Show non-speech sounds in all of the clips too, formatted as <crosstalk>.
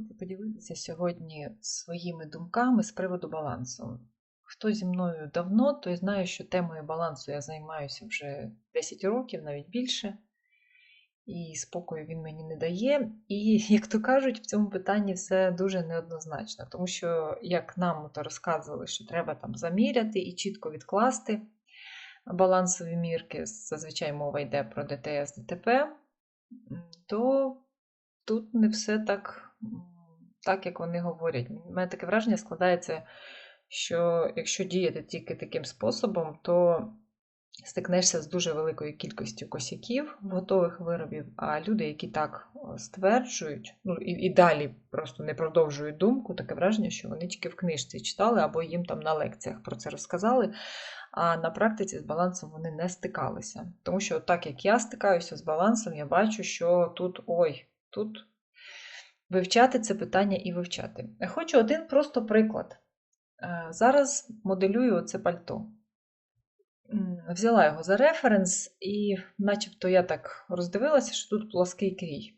Хочу поділитися сьогодні своїми думками з приводу балансу. Хто зі мною давно, той знає, що темою балансу я займаюся вже 10 років, навіть більше, і спокою він мені не дає. І, як то кажуть, в цьому питанні все дуже неоднозначно, тому що, як нам то розказували, що треба там заміряти і чітко відкласти балансові мірки, зазвичай мова йде про ДТС, ДТП, то тут не все так, так як вони говорять. У мене таке враження складається, що якщо діяти тільки таким способом, то стикнешся з дуже великою кількістю косяків готових виробів, а люди, які так стверджують, ну і, і далі просто не продовжують думку, таке враження, що вони тільки в книжці читали або їм там на лекціях про це розказали. А на практиці з балансом вони не стикалися. Тому що, так як я стикаюся з балансом, я бачу, що тут ой, тут вивчати це питання і вивчати. Хочу один просто приклад. Е, зараз моделюю це пальто. Взяла його за референс, і начебто я так роздивилася, що тут плоский крій.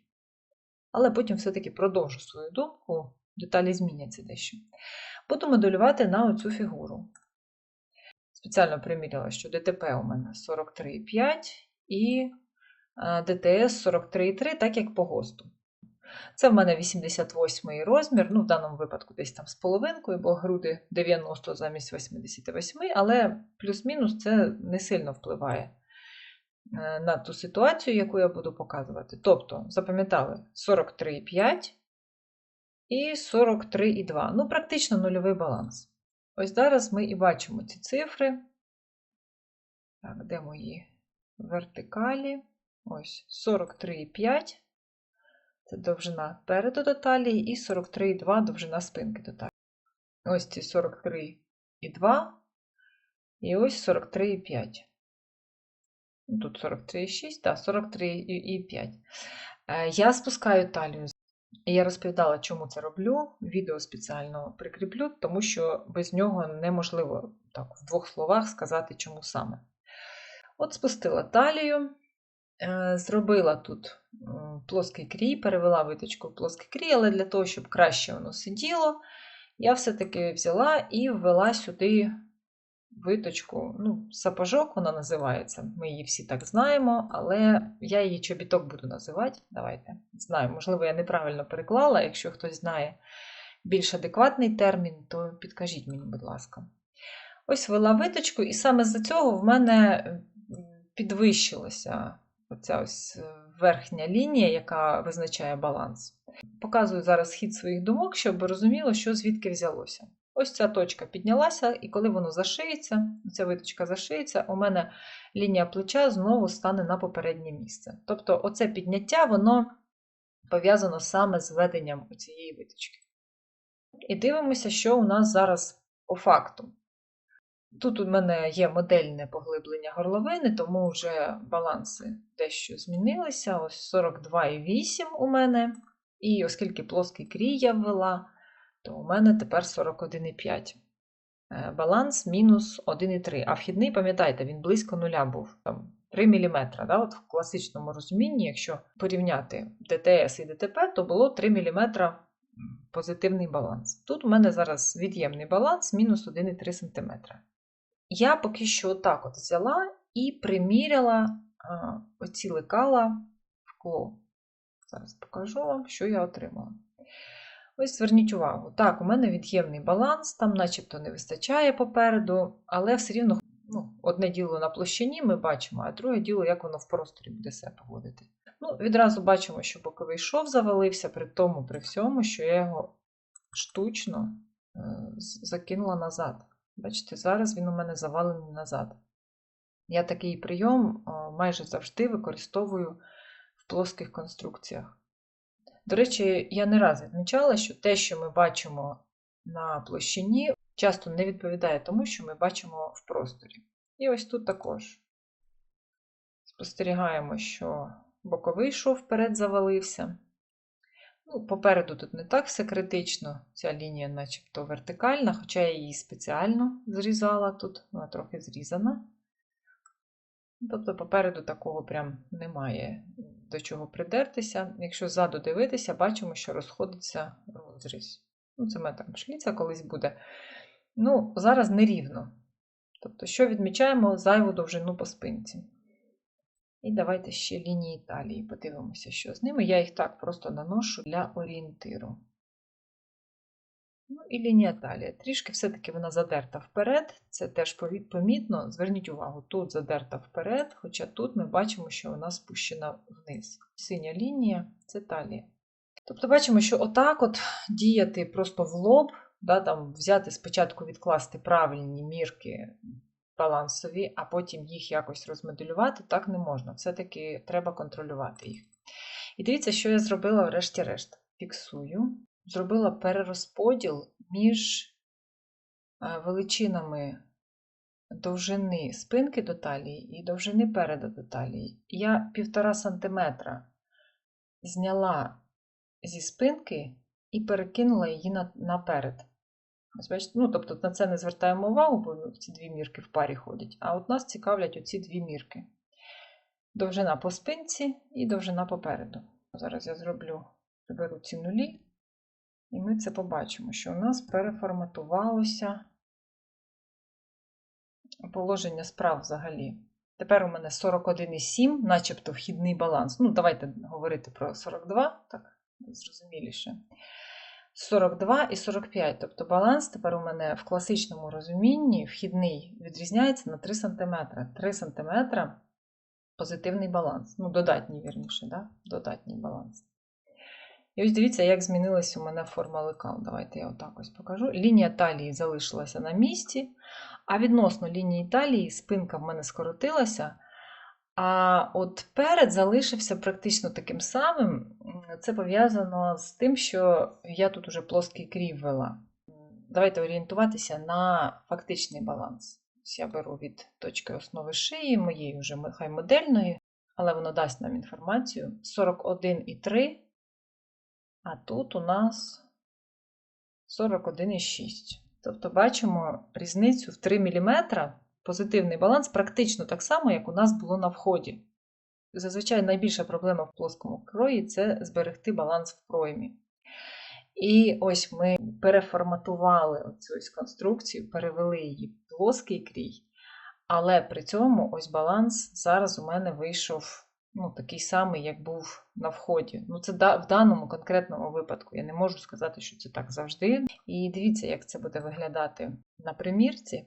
Але потім все-таки продовжу свою думку, деталі зміняться дещо. Буду моделювати на оцю фігуру. Спеціально приміряла, що ДТП у мене 43,5 і е, ДТС 43,3, так як по ГОСТу. Це в мене 88 розмір, ну в даному випадку десь там з половинкою, бо груди 90 замість 88, але плюс-мінус це не сильно впливає е, на ту ситуацію, яку я буду показувати. Тобто, запам'ятали 43,5 і 43,2. Ну, практично нульовий баланс. Ось зараз ми і бачимо ці цифри. Так, де мої вертикалі? Ось 43,5. Це довжина переду до талії, і 43,2 довжина спинки до талії. Ось ці 43,2 і ось 43,5. Ну, тут 43,6, так, 43,5. Е, я спускаю талію. Я розповідала, чому це роблю. Відео спеціально прикріплю, тому що без нього неможливо так в двох словах сказати, чому саме. От спустила талію, е, зробила тут плоский крій, перевела виточку в плоский крій, але для того, щоб краще воно сиділо, я все-таки взяла і ввела сюди виточку, ну, сапожок вона називається. Ми її всі так знаємо, але я її чобіток буду називати. Давайте знаю, можливо, я неправильно переклала. Якщо хтось знає більш адекватний термін, то підкажіть мені, будь ласка. Ось ввела виточку, і саме з-за цього в мене підвищилася оця ось е, верхня лінія, яка визначає баланс. Показую зараз хід своїх думок, щоб розуміло, що звідки взялося. Ось ця точка піднялася, і коли воно зашиється, ця виточка зашиється, у мене лінія плеча знову стане на попереднє місце. Тобто, оце підняття, воно пов'язано саме з веденням цієї виточки. І дивимося, що у нас зараз по факту. Тут у мене є модельне поглиблення горловини, тому вже баланси дещо змінилися. Ось 42,8 у мене. І оскільки плоский крій я ввела, то у мене тепер 41,5. Е, баланс мінус 1,3. А вхідний, пам'ятаєте, він близько нуля був. Там 3 мм. Да? От В класичному розумінні, якщо порівняти ДТС і ДТП, то було 3 мм позитивний баланс. Тут у мене зараз від'ємний баланс мінус 1,3 см. Я поки що отак от взяла і приміряла а, оці лекала в кло. Зараз покажу вам, що я отримала. Ось зверніть увагу. Так, у мене від'ємний баланс, там начебто не вистачає попереду, але все рівно ну, одне діло на площині ми бачимо, а друге діло, як воно в просторі буде себе поводити. Ну, Відразу бачимо, що боковий шов завалився, при тому, при всьому, що я його штучно е, закинула назад. Бачите, зараз він у мене завалений назад. Я такий прийом майже завжди використовую в плоских конструкціях. До речі, я не раз відмічала, що те, що ми бачимо на площині, часто не відповідає тому, що ми бачимо в просторі. І ось тут також спостерігаємо, що боковий шов вперед завалився. Ну, Попереду тут не так все критично, ця лінія начебто вертикальна, хоча я її спеціально зрізала тут, вона трохи зрізана. Тобто, попереду такого прям немає до чого придертися. Якщо ззаду дивитися, бачимо, що розходиться розріз. Ну, це метр шліця колись буде. Ну, зараз нерівно. Тобто, що відмічаємо зайву довжину по спинці. І давайте ще лінії талії. Подивимося, що з ними. Я їх так просто наношу для орієнтиру. Ну і лінія талії. Трішки все-таки вона задерта вперед, це теж помітно. Зверніть увагу, тут задерта вперед, хоча тут ми бачимо, що вона спущена вниз. Синя лінія це талія. Тобто бачимо, що отак от діяти просто в лоб, да, там взяти спочатку відкласти правильні мірки балансові, а потім їх якось розмоделювати, так не можна. Все-таки треба контролювати їх. І дивіться, що я зробила врешті-решт. Фіксую зробила перерозподіл між е, величинами довжини спинки до талії і довжини переду до талії. Я 1,5 см зняла зі спинки і перекинула її наперед. Ну, Тобто на це не звертаємо увагу, бо ці дві мірки в парі ходять. А от нас цікавлять оці дві мірки. Довжина по спинці і довжина попереду. Зараз я зроблю, приберу ці нулі. І ми це побачимо, що у нас переформатувалося положення справ взагалі. Тепер у мене 41,7, начебто вхідний баланс. Ну, давайте говорити про 42, так, зрозуміліше. 42 і 45. Тобто баланс тепер у мене в класичному розумінні вхідний відрізняється на 3 см. 3 см позитивний баланс. Ну, додатній, вірніше, да? додатній баланс. І ось дивіться, як змінилася у мене форма лекал. Давайте я отак ось покажу. Лінія талії залишилася на місці, а відносно лінії талії спинка в мене скоротилася. А от перед залишився практично таким самим. Це пов'язано з тим, що я тут уже плоский крій ввела. Давайте орієнтуватися на фактичний баланс. Я беру від точки основи шиї, моєї вже хай модельної, але воно дасть нам інформацію. 41,3 а тут у нас 41,6. Тобто бачимо різницю в 3 мм, позитивний баланс практично так само, як у нас було на вході. Зазвичай найбільша проблема в плоскому крої це зберегти баланс в проймі. І ось ми переформатували ось конструкцію, перевели її в плоский крій, але при цьому ось баланс зараз у мене вийшов ну, такий самий, як був на вході. Ну, це в даному конкретному випадку. Я не можу сказати, що це так завжди. І дивіться, як це буде виглядати на примірці.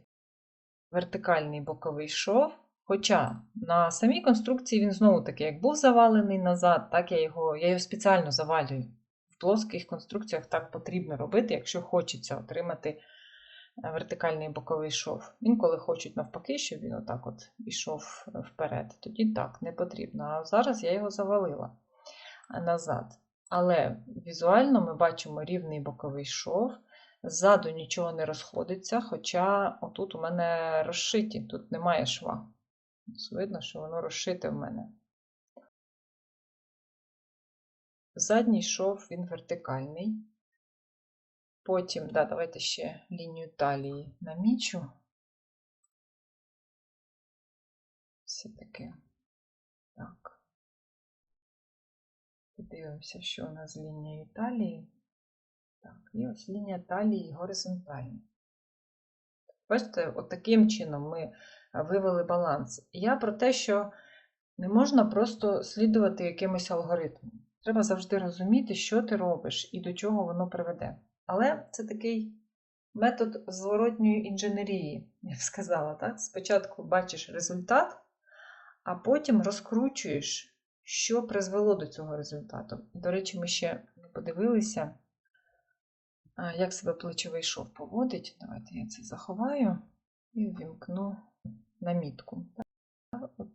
Вертикальний боковий шов. Хоча на самій конструкції він знову-таки, як був завалений назад, так я його я його спеціально завалюю. В плоских конструкціях так потрібно робити, якщо хочеться отримати вертикальний боковий шов. Інколи хочуть навпаки, щоб він отак от ішов вперед. Тоді так, не потрібно. А зараз я його завалила назад. Але візуально ми бачимо рівний боковий шов. Ззаду нічого не розходиться, хоча отут у мене розшиті, тут немає шва. Видно, що воно розшите в мене. Задній шов він вертикальний. Потім, да, давайте ще лінію талії намічу. Все-таки так. Подивимося, що у нас з лінією талії. Так, і ось лінія талії горизонтальна. Бачите, от таким чином ми вивели баланс. Я про те, що не можна просто слідувати якимось алгоритмом. Треба завжди розуміти, що ти робиш і до чого воно приведе. Але це такий метод зворотньої інженерії, я б сказала. Так? Спочатку бачиш результат, а потім розкручуєш, що призвело до цього результату. До речі, ми ще не подивилися, як себе плечовий шов поводить. Давайте я це заховаю і ввімкну намітку.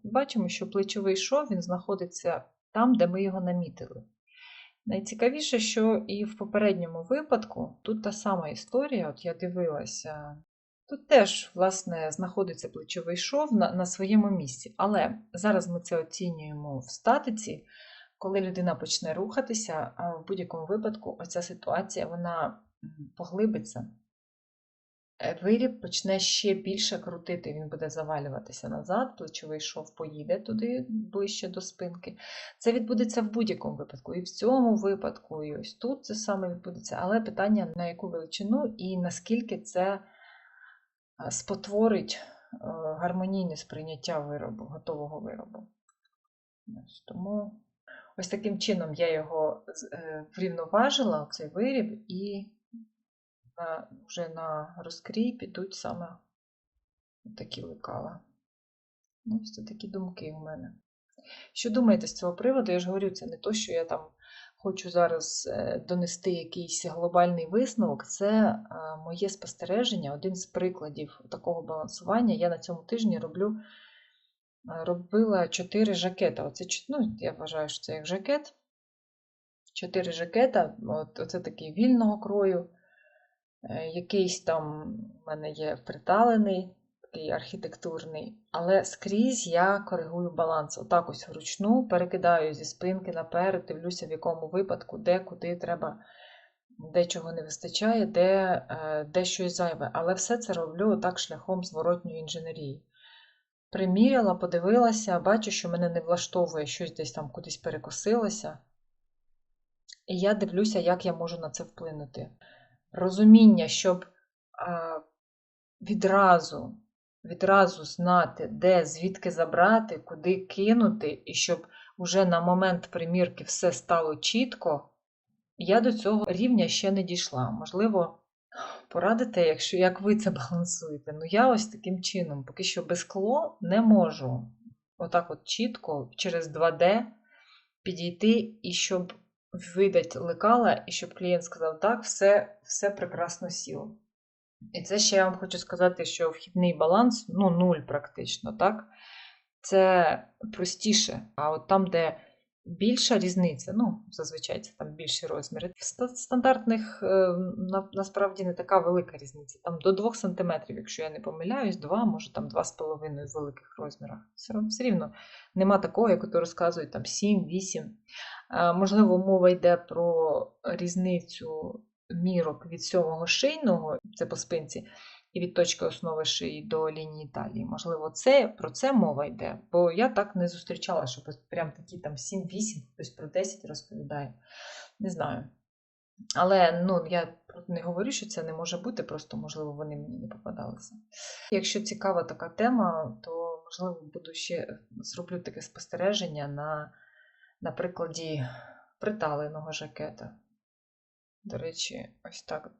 Бачимо, що плечовий шов він знаходиться там, де ми його намітили. Найцікавіше, що і в попередньому випадку тут та сама історія, от я дивилася, тут теж, власне, знаходиться плечовий шов на, на своєму місці. Але зараз ми це оцінюємо в статиці, коли людина почне рухатися, в будь-якому випадку оця ситуація вона поглибиться. е, виріб почне ще більше крутити, він буде завалюватися назад, плечовий шов поїде туди ближче до спинки. Це відбудеться в будь-якому випадку. І в цьому випадку, і ось тут це саме відбудеться. Але питання на яку величину і наскільки це е, спотворить е, гармонійне сприйняття виробу, готового виробу. Тому ось таким чином я його врівноважила, цей виріб, і вже на розкрій підуть саме такі лекала. Ну, Ось це такі думки у мене. Що думаєте з цього приводу? Я ж говорю, це не то, що я там хочу зараз е, донести якийсь глобальний висновок. Це е, моє спостереження, один з прикладів такого балансування. Я на цьому тижні роблю, е, робила 4 жакета. Оце, ну, я вважаю, що це як жакет. 4 жакета, от, оце такий вільного крою. Е, Якийсь там у мене є приталений, такий архітектурний, але скрізь я коригую баланс. Отак ось вручну перекидаю зі спинки наперед, дивлюся, в якому випадку, де, куди треба, де чого не вистачає, де, е, де щось зайве. Але все це роблю отак шляхом зворотньої інженерії. Приміряла, подивилася, бачу, що мене не влаштовує, щось десь там кудись перекосилося. І я дивлюся, як я можу на це вплинути розуміння, щоб а, відразу, відразу знати, де, звідки забрати, куди кинути, і щоб уже на момент примірки все стало чітко, я до цього рівня ще не дійшла. Можливо, порадите, якщо як ви це <laughs> балансуєте. Ну, я ось таким чином, поки що без скло не можу отак от чітко через 2D підійти і щоб видати лекала, і щоб клієнт сказав, так, все, все прекрасно сіло. І це ще я вам хочу сказати, що вхідний баланс ну, нуль практично, так? Це простіше. А от там, де більша різниця, ну, зазвичай це там більші розміри. В стандартних е, насправді не така велика різниця. Там до 2 см, якщо я не помиляюсь, 2, може там 2,5 в великих розмірах. Все, рівно нема такого, як ото розказують там 7, 8. Е, Можливо, мова йде про різницю мірок від сьомого шийного, це по спинці, і від точки основи шиї до лінії талії. Можливо, це, про це мова йде, бо я так не зустрічала, ось прям такі там 7-8, хтось про 10 розповідає. Не знаю. Але ну, я не говорю, що це не може бути, просто, можливо, вони мені не попадалися. Якщо цікава така тема, то, можливо, буду ще зроблю таке спостереження на, на прикладі приталеного жакета. До речі, ось так.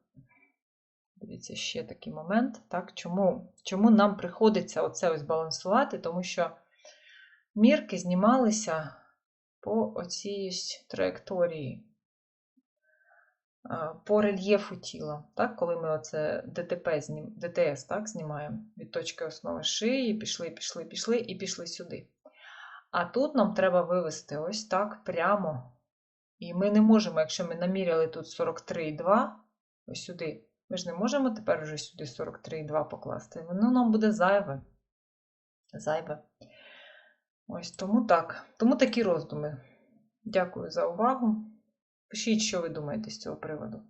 Дивіться, ще такий момент. Так, чому, чому нам приходиться оце ось балансувати? Тому що мірки знімалися по оцій траєкторії, по рельєфу тіла. Так, коли ми оце ДТП знім, ДТС так, знімаємо від точки основи шиї, пішли, пішли, пішли і пішли сюди. А тут нам треба вивести ось так прямо. І ми не можемо, якщо ми наміряли тут 43,2, ось сюди, ми ж не можемо тепер вже сюди 43,2 покласти. Воно нам буде зайве. Зайве. Ось тому так. Тому такі роздуми. Дякую за увагу. Пишіть, що ви думаєте з цього приводу.